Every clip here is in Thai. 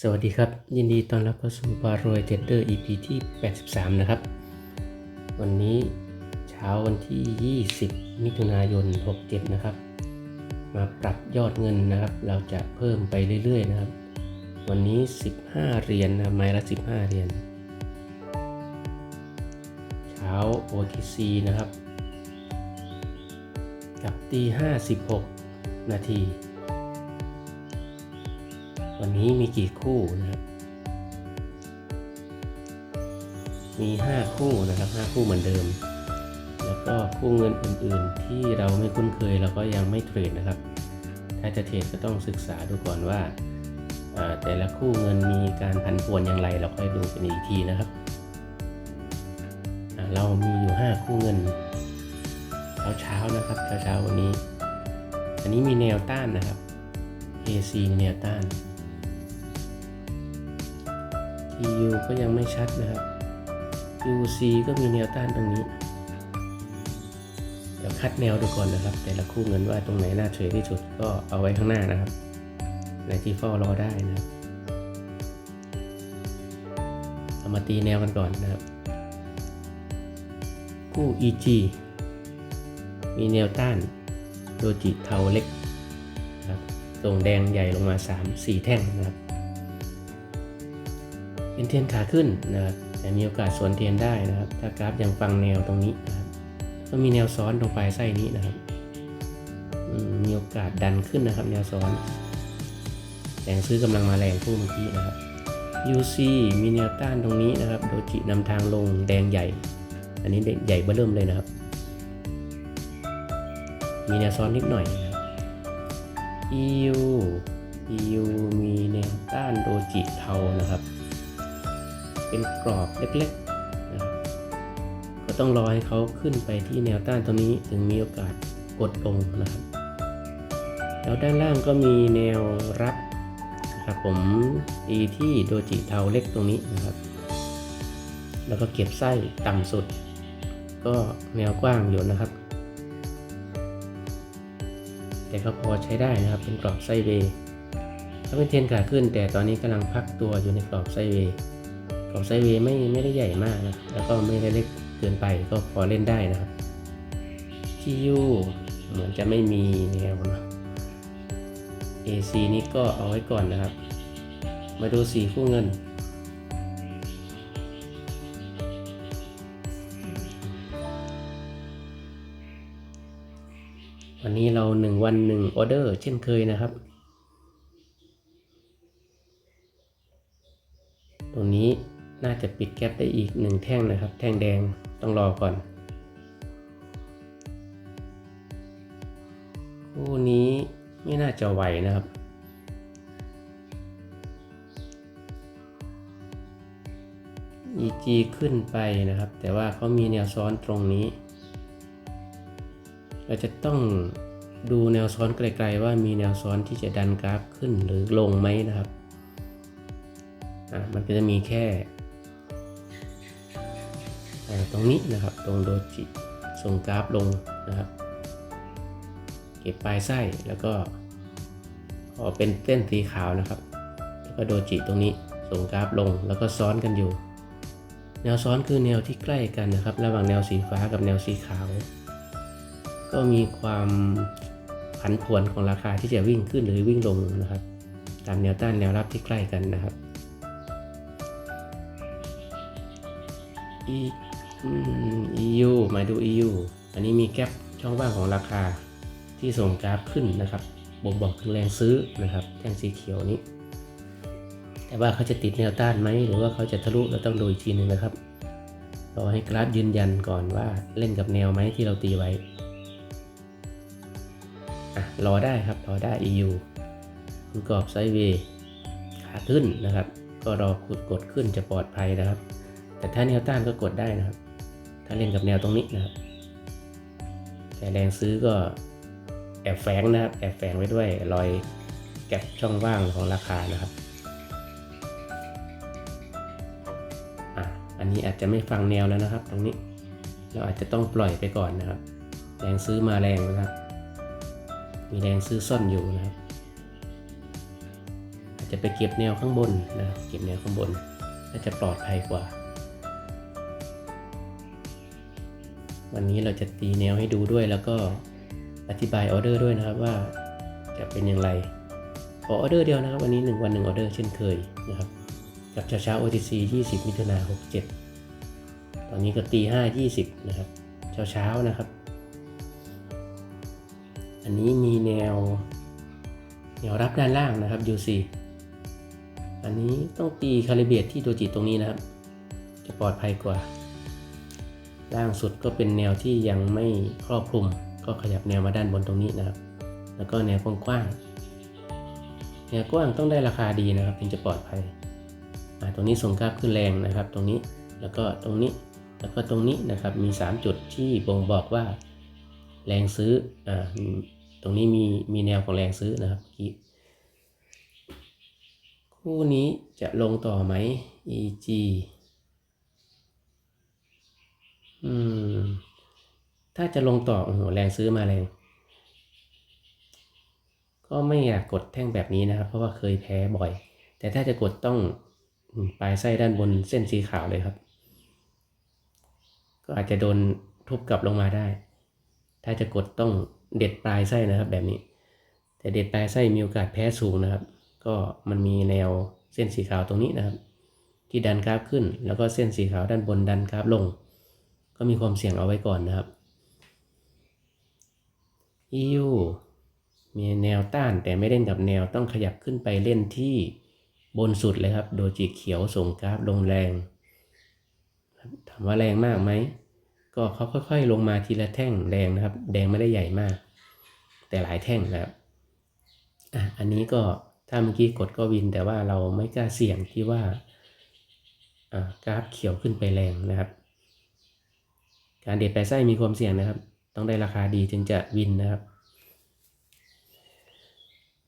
สวัสดีครับ ยินดีต้อนรับเข้าสู่บารวยเทรดเดอร์ EP ที่ 83 นะครับ วันนี้เช้าวันที่ 20 มิถุนายน 67 นะครับ มาปรับยอดเงินนะครับ เราจะเพิ่มไปเรื่อย ๆ นะครับ วันนี้ 15 เหรียญนะไม้ละ 15 เหรียญเช้า OTC นะครับ กับตี56 นาที วันนี้มีกี่คู่นะครับ มี 5 คู่นะครับ 5 คู่เหมือนเดิม แล้วก็คู่เงินอื่นๆ ที่เราไม่คุ้นเคยเราก็ยังไม่เทรดนะครับ ถ้าจะเทรดก็ต้องศึกษาดูก่อนว่า แต่ละคู่เงินมีการผันผวนอย่างไร เราค่อยดูกันอีกทีนะครับ เรามีอยู่ 5 คู่เงินเช้าๆนะครับเช้าๆวันนี้ อันนี้มีแนวต้านนะครับ AC แนวต้าน TU ก็ยังไม่ชัดนะครับ UC ก็มีแนวต้านตรงนี้เดี๋ยวคัดแนวดูก่อนนะครับ แต่ละคู่เงินว่าตรงไหนน่าเทรดที่สุดก็เอาไว้ข้างหน้านะครับในที่เฝ้ารอได้นะครับเอามาตีแนวกันก่อนนะครับ คู่ EG มีแนวต้านโดจิเทาเล็กนะครับตรงแดงใหญ่ลงมา 3-4 แท่งนะครับ เป็นเทียนขาขึ้นนะครับแต่มีโอกาสสวนเทียนได้นะครับ ถ้ากราฟยังฟังแนวตรงนี้นะครับก็มีแนวซ้อนตรงปลายไส้นี้นะครับมีโอกาสดันขึ้นนะครับ แนวซ้อนแรงซื้อกำลังมาแรงคู่เมื่อกี้นะครับ UC มีแนวต้านตรงนี้นะครับโดจินำทางลงแดงใหญ่ อันนี้ใหญ่เบื้อเริ่มเลยนะครับ มีแนวซ้อนนิดหน่อยนะครับ EU EU มีแนวต้านโดจิเทานะครับ เป็นกรอบเล็กๆนะครับก็ต้องรอให้เขาขึ้นไปที่แนวต้านตรงนี้ถึงมีโอกาสกดลงนะครับแล้วด้านล่างก็มีแนวรับนะครับผมตีที่โดจิเทาเล็กตรงนี้นะครับ แล้วก็เก็บไส้ต่ำสุด ก็แนวกว้างอยู่นะครับ แต่ก็พอใช้ได้นะครับเป็นกรอบไส้เวย์ถ้าเป็นเทนขาขึ้น แต่ตอนนี้กำลังพักตัวอยู่ในกรอบไส้เว ย์กรอบไซเวย์ไม่ไม่ได้ใหญ่มากนะแล้วก็ไม่ได้เล็กเกินไปก็พอเล่นได้นะครับที่ยูเหมือนจะไม่มีแนวนะ AC นี้ก็เอาไว้ก่อนนะครับ มาดูสีคู่เงิน วันนี้เราหนึ่งวันหนึ่งออเดอร์เช่นเคยนะครับ น่าจะปิดแก๊ปได้อีกหนึ่งแท่งนะครับ แท่งแดงต้องรอก่อน คู่นี้ไม่น่าจะไหวนะครับ EG ขึ้นไปนะครับ แต่ว่าเขามีแนวซ้อนตรงนี้ เราจะต้องดูแนวซ้อนไกลๆว่ามีแนวซ้อนที่จะดันกราฟขึ้นหรือลงไหมนะครับ อะมันก็จะมีแค่ ตรงนี้นะครับตรงโดจิส่งกราฟลงนะครับ เก็บปลายไส้แล้วก็ขอเป็นเส้นสีขาวนะครับ แล้วก็โดจิตรงนี้ส่งกราฟลงแล้วก็ซ้อนกันอยู่ แนวซ้อนคือแนวที่ใกล้กันนะครับ ระหว่างแนวสีฟ้ากับแนวสีขาว ก็มีความผันผวนของราคาที่จะวิ่งขึ้นหรือวิ่งลงนะครับ ตามแนวต้านแนวรับที่ใกล้กันนะครับ E อืม EU มาดู EU อันนี้มีแกลบช่องว่างของราคาที่ส่งกราฟขึ้นนะครับบ่งบอกถึงแรงซื้อนะครับแท่งสีเขียวนี้ แต่ว่าเขาจะติดแนวต้านไหมหรือว่าเขาจะทะลุเราต้องดูอีกทีหนึ่งนะครับรอให้กราฟยืนยันก่อนว่าเล่นกับแนวไหมที่เราตีไว้อะรอได้ครับรอได้ EU คุณกรอบไซด์เวย์ขาขึ้นนะครับ ก็รอขุดกดขึ้นจะปลอดภัยนะครับ แต่ถ้าแนวต้านก็กดได้นะครับ ถ้าเล่นกับแนวตรงนี้นะครับแต่แรงซื้อก็แอบแฝงนะครับแอบแฝงไว้ด้วยรอยแก็บช่องว่างของราคานะครับอะอันนี้อาจจะไม่ฟังแนวแล้วนะครับตรงนี้เราอาจจะต้องปล่อยไปก่อนนะครับ แรงซื้อมาแรงนะครับ มีแรงซื้อซ่อนอยู่นะครับ อาจจะไปเก็บแนวข้างบนนะเก็บแนวข้างบนน่าจะปลอดภัยกว่า วันนี้เราจะตีแนวให้ดูด้วย แล้วก็อธิบายออเดอร์ด้วยนะครับว่าจะเป็นอย่างไร ขอออเดอร์เดียวนะครับ วันนี้ 1 วัน 1 ออเดอร์เช่นเคยนะครับ กับเช้าเช้า OTC 20 มิถุนา67 ตอนนี้ก็ตี5 20 นะครับ เช้าเช้านะครับ อันนี้มีแนว แนวรับด้านล่างนะครับ UC อันนี้ต้องตีคาลิเบรตที่ตัวจิตตรงนี้นะครับ จะปลอดภัยกว่า ล่างสุดก็เป็นแนวที่ยังไม่ครอบคลุม ก็ขยับแนวมาด้านบนตรงนี้นะครับ แล้วก็แนวกว้างๆแนวกว้างต้องได้ราคาดีนะครับ ถึงจะปลอดภัยตรงนี้ส่งกราฟขึ้นแรงนะครับ ตรงนี้แล้วก็ตรงนี้แล้วก็ตรงนี้นะครับมี 3 จุดที่บ่งบอกว่าแรงซื้ออ่าตรงนี้มีมีแนวของแรงซื้อนะครับเมื่อกี้คู่นี้จะลงต่อไหม EG อืม ถ้าจะลงต่อโอ้โหแรงซื้อมาแรง ก็ไม่อยากกดแท่งแบบนี้นะครับ เพราะว่าเคยแพ้บ่อย แต่ถ้าจะกดต้องปลายไส้ด้านบนเส้นสีขาวเลยครับ ก็อาจจะโดนทุบกลับลงมาได้ ถ้าจะกดต้องเด็ดปลายไส้นะครับ แบบนี้ แต่เด็ดปลายไส้มีโอกาสแพ้สูงนะครับ ก็มันมีแนวเส้นสีขาวตรงนี้นะครับ ที่ดันกราฟขึ้น แล้วก็เส้นสีขาวด้านบนดันกราฟลง ก็มีความเสี่ยงเอาไว้ก่อนนะครับ EU มีแนวต้านแต่ไม่เล่นกับแนวต้องขยับขึ้นไปเล่นที่บนสุดเลยครับ โดจิเขียวส่งกราฟลงแรง ถามว่าแรงมากไหม ก็เขาค่อยๆ ลงมาทีละแท่งแดงนะครับ แดงไม่ได้ใหญ่มาก แต่หลายแท่งนะครับอะอันนี้ก็ถ้าเมื่อกี้กดก็วินแต่ว่าเราไม่กล้าเสี่ยงที่ว่าอ่ากราฟเขียวขึ้นไปแรงนะครับ การเด็ดแปรไส้มีความเสี่ยงนะครับ ต้องได้ราคาดีถึงจะวินนะครับ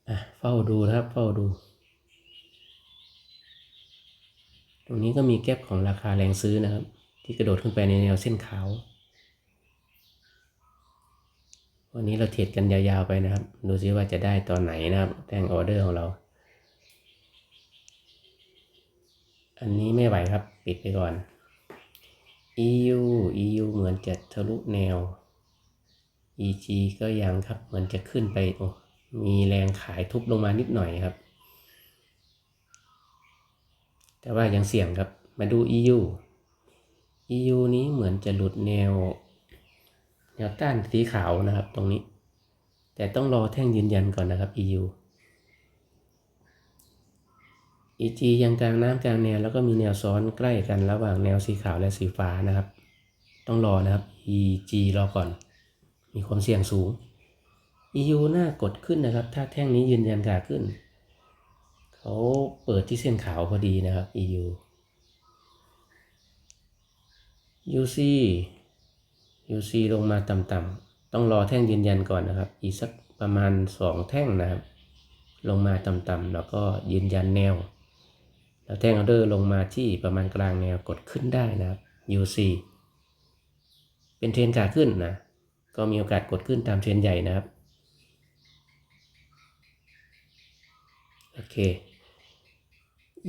อะเฝ้าดูนะครับเฝ้าดู ตรงนี้ก็มีแก็บของราคาแรงซื้อนะครับ ที่กระโดดขึ้นไปในแนวเส้นขาววันนี้เราเทรดกันยาวๆไปนะครับ ดูซิว่าจะได้ตอนไหนนะครับแท่งออเดอร์ของเรา อันนี้ไม่ไหวครับ ปิดไปก่อน EU EU เหมือนจะทะลุแนว EG ก็ยังครับเหมือนจะขึ้นไปโอ้มีแรงขายทุบลงมานิดหน่อยครับ แต่ว่ายังเสี่ยงครับ มาดู EU EU นี้เหมือนจะหลุดแนว แนวต้านสีขาวนะครับตรงนี้ แต่ต้องรอแท่งยืนยันก่อนนะครับ EU EG ยังกลางน้ำกลางแนวแล้วก็มีแนวซ้อนใกล้กันระหว่างแนวสีขาวและสีฟ้านะครับ ต้องรอนะครับ EG รอก่อน มีความเสี่ยงสูง EU หน้ากดขึ้นนะครับ ถ้าแท่งนี้ยืนยันขาขึ้น เขาเปิดที่เส้นขาวพอดีนะครับ EU UC UC ลงมาต่ำๆต้องรอแท่งยืนยันก่อนนะครับ อีกสักประมาณ 2 แท่งนะครับ ลงมาต่ำๆแล้วก็ยืนยันแนว แล้วแท่งออเดอร์ลงมาที่ประมาณกลางแนวกดขึ้นได้นะครับ UC เป็นเทรนขาขึ้นนะ ก็มีโอกาสกดขึ้นตามเทรนใหญ่นะครับ โอเค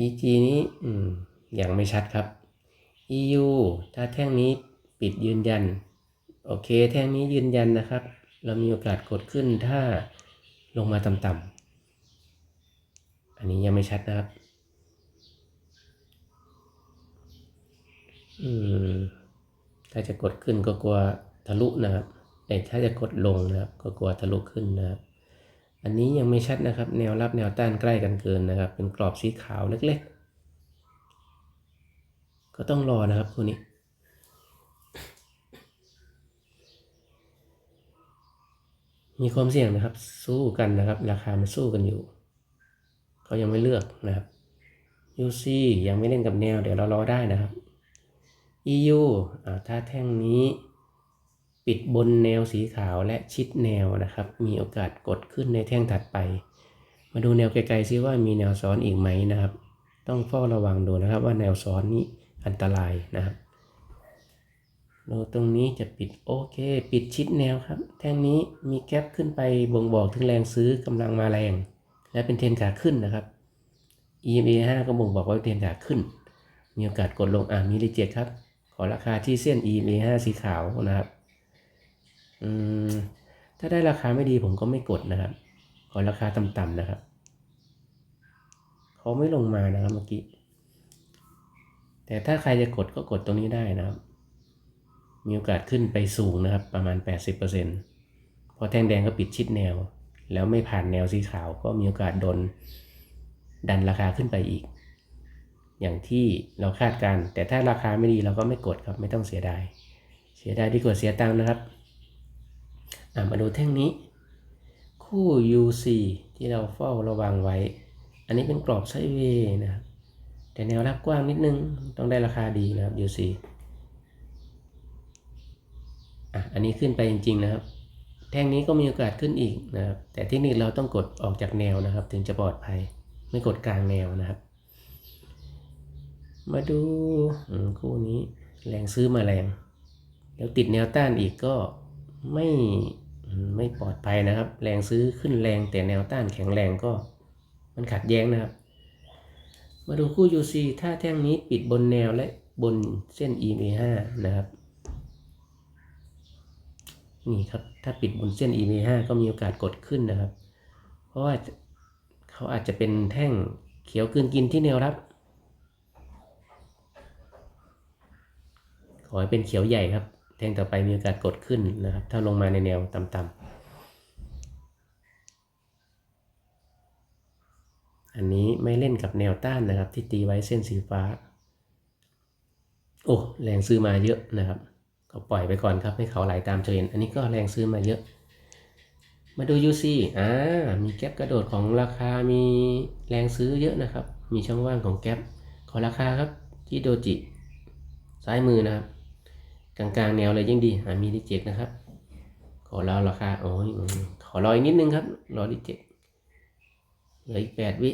EG นี้อยังไม่ชัดครับ EU ถ้าแท่งนี้ปิดยืนยัน โอเค แท่งนี้ยืนยันนะครับ เรามีโอกาสกดขึ้นถ้าลงมาต่ำๆอันนี้ยังไม่ชัดนะครับ อืม ถ้าจะกดขึ้นก็กลัวทะลุนะครับแต่ถ้าจะกดลงนะครับ ก็กลัวทะลุขึ้นนะครับ อันนี้ยังไม่ชัดนะครับ แนวรับแนวต้านใกล้กันเกินนะครับ เป็นกรอบสีขาวเล็กๆ ก็ต้องรอนะครับพวนี้มีความเสี่ยงนะครับ สู้กันนะครับ ราคามันสู้กันอยู่ เขายังไม่เลือกนะครับ UC ยังไม่เล่นกับแนว เดี๋ยวเรารอได้นะครับ EU ถ้าแท่งนี้ปิดบนแนวสีขาวและชิดแนวนะครับ มีโอกาสกดขึ้นในแท่งถัดไป มาดูแนวไกลๆซิว่ามีแนวซ้อนอีกไหมนะครับ ต้องเฝ้าระวังดูนะครับว่าแนวซ้อนนี้อันตรายนะครับดูตรงนี้จะปิดโอเค ปิดชิดแนวครับ แท่งนี้มีแก๊ปขึ้นไปบ่งบอกถึงแรงซื้อกำลังมาแรง และเป็นเทรนขาขึ้นนะครับ EMA 5 ก็บ่งบอกว่าเทรนขาขึ้น มีโอกาสกดลงอ่ามีรีเจ็ครับ ขอราคาที่เส้น EMA 5 สีขาวนะครับอืมถ้าได้ราคาไม่ดีผมก็ไม่กดนะครับ ขอราคาต่ำๆนะครับเขาไม่ลงมานะครับเมื่อกี้ แต่ถ้าใครจะกดก็กดตรงนี้ได้นะครับ มีโอกาสขึ้นไปสูงนะครับ ประมาณ 80%พอแท่งแดงก็ปิดชิดแนว แล้วไม่ผ่านแนวสีขาวก็มีโอกาสโดนดันราคาขึ้นไปอีก อย่างที่เราคาดการณ์แต่ถ้าราคาไม่ดีเราก็ไม่กดครับไม่ต้องเสียดาย เสียดายดีกว่าเสียตังค์นะครับอะมาดูแท่งนี้ คู่ UC ที่เราเฝ้าระวังไว้ อันนี้เป็นกรอบไซด์เวย์นะครับแต่แนวรับกว้างนิดนึงต้องได้ราคาดีนะครับ UC อะอันนี้ขึ้นไปจริง ๆ นะครับ แท่งนี้ก็มีโอกาสขึ้นอีกนะครับ แต่เที่นี่เราต้องกดออกจากแนวนะครับ ถึงจะปลอดภัย ไม่กดกลางแนวนะครับ มาดูคู่นี้แรงซื้อมาแรง แล้วติดแนวต้านอีกก็ไม่ไม่ปลอดภัยนะครับ แรงซื้อขึ้นแรงแต่แนวต้านแข็งแรงก็มันขัดแย้งนะครับ มาดูคู่ UC ถ้าแท่งนี้ปิดบนแนวและบนเส้น EMA 5นะครับ นี่ครับ ถ้าปิดบนเส้น EMA 5ก็มีโอกาสกดขึ้นนะครับ เพราะว่าเขาอาจจะเป็นแท่งเขียวกลืนกินที่แนวรับ อให้เป็นเขียวใหญ่ครับ แท่งต่อไปมีโอกาสกดขึ้นนะครับ ถ้าลงมาในแนวต่ำๆ อันนี้ไม่เล่นกับแนวต้านนะครับ ที่ตีไว้เส้นสีฟ้า โอ้แรงซื้อมาเยอะนะครับ ก็ปล่อยไปก่อนครับให้เขาไหลตามเทรนอันนี้ก็แรงซื้อมาเยอะ มาดู UC อ่ามีแก๊ปกระโดดของราคามีแรงซื้อเยอะนะครับ มีช่องว่างของแก๊ปขอราคาครับที่โดจิซ้ายมือนะครับ กลางๆแนวเลยยิ่งดีหามีดิเจ็กนะครับ ขอรอราคาโอ้ยขอรออีกนิดนึงครับ รอดิเจ็กเหลืออีกแปดวิ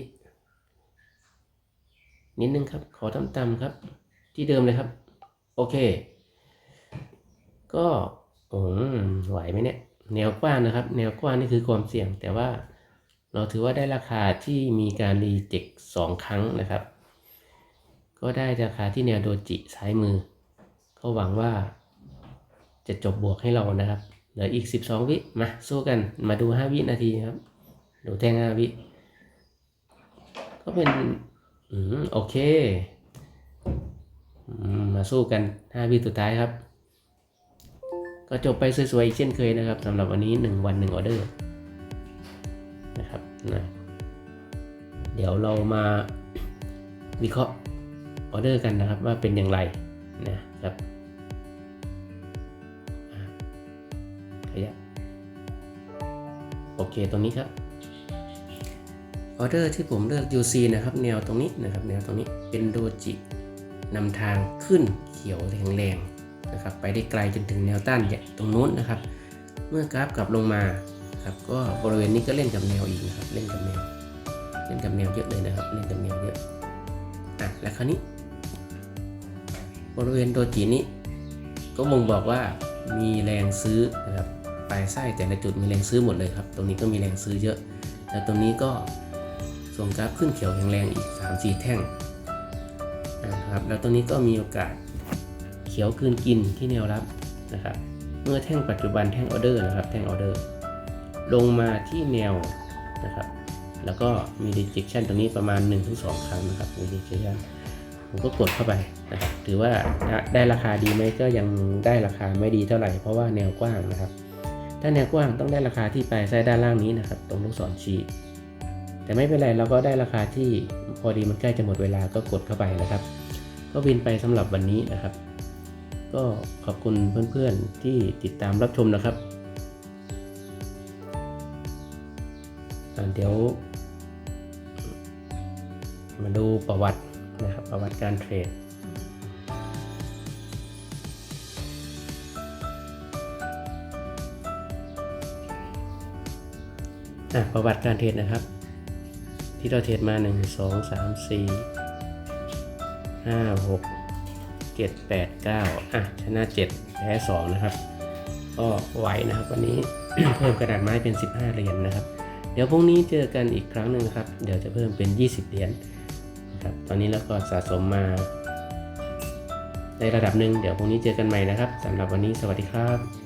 นิดนึงครับ ขอต่ำๆครับ ที่เดิมเลยครับ โอเค ก็โอ้ไหวไหมเนี่ย แนวกว้างนะครับ แนวกว้างนี่คือความเสี่ยง แต่ว่าเราถือว่าได้ราคาที่มีการรีเจ็คสองครั้งนะครับ ก็ได้ราคาที่แนวโดจิซ้ายมือ ก็หวังว่าจะจบบวกให้เรานะครับ เหลืออีก 12 วิ มาสู้กัน มาดู 5 วินาทีครับ ดูแท่ง5วิ ก็เป็น อืม โอเคอมมาสู้กัน 5 วิสุดท้ายครับ ก็จบไปสวยๆอีกเช่นเคยนะครับสำหรับวันนี้ 1 วัน 1 ออเดอร์ นะครับนะเดี๋ยวเรามาวิเคราะห์ออเดอร์กันนะครับว่าเป็นอย่างไรนะครับ โอเคตรงนี้ครับออเดอร์ที่ผมเลือก UC นะครับ แนวตรงนี้นะครับ แนวตรงนี้เป็นโดจินำทางขึ้นเขียวแรงๆนะครับ ไปได้ไกลจนถึงแนวต้านเนี่ยตรงนู้นนะครับ เมื่อกราฟกลับลงมาครับก็บริเวณนี้ก็เล่นกับแนวอีกนะครับ เล่นกับแนว เล่นกับแนวเยอะเลยนะครับ เล่นกับแนวเยอะอะแล้วคราวนี้ บริเวณโดจินี้ก็บ่งบอกว่ามีแรงซื้อนะครับ ปลายไส้แต่ละจุดมีแรงซื้อหมดเลยครับ ตรงนี้ก็มีแรงซื้อเยอะ แล้วตรงนี้ก็ส่งกราฟขึ้นเขียวแข็งแรงอีก 3-4 แท่งนะครับแล้วตรงนี้ก็มีโอกาสเขียวคืนกินที่แนวรับนะครับ เมื่อแท่งปัจจุบันแท่งออเดอร์นะครับ แท่งออเดอร์ ลงมาที่แนวนะครับ แล้วก็มี rejection ตรงนี้ประมาณ 1-2 ครั้งนะครับมี rejection ผมก็กดเข้าไปนะครับ ถือว่าได้ราคาดีไหมก็ยังได้ราคาไม่ดีเท่าไหร่เพราะว่าแนวกว้างนะครับ ถ้าแนวกว้างต้องได้ราคาที่ปลายไส้ด้านล่างนี้นะครับ ตรงลูกศรชี้แต่ไม่เป็นไรเราก็ได้ราคาที่พอดีมันใกล้จะหมดเวลาก็กดเข้าไปนะครับ ก็บินไปสำหรับวันนี้นะครับ ก็ขอบคุณเพื่อนๆที่ติดตามรับชมนะครับอ่าเดี๋ยว มาดูประวัตินะครับประวัติการเทรด ประวัติการเทรดนะครับ ที่เราเทรดมา 1 2 3 4 5 6 7 8 9อะชนะ 7 แพ้ 2 นะครับ ก็ไหวนะครับ วันนี้เพิ่มกระดาษไม้เป็น 15 เหรียญนะครับ เดี๋ยวพรุ่งนี้เจอกันอีกครั้งหนึ่งครับ เดี๋ยวจะเพิ่มเป็น 20 เหรียญครับตอนนี้เราก็สะสมมาในระดับหนึ่งเดี๋ยวพรุ่งนี้เจอกันใหม่นะครับสำหรับวันนี้สวัสดีครับ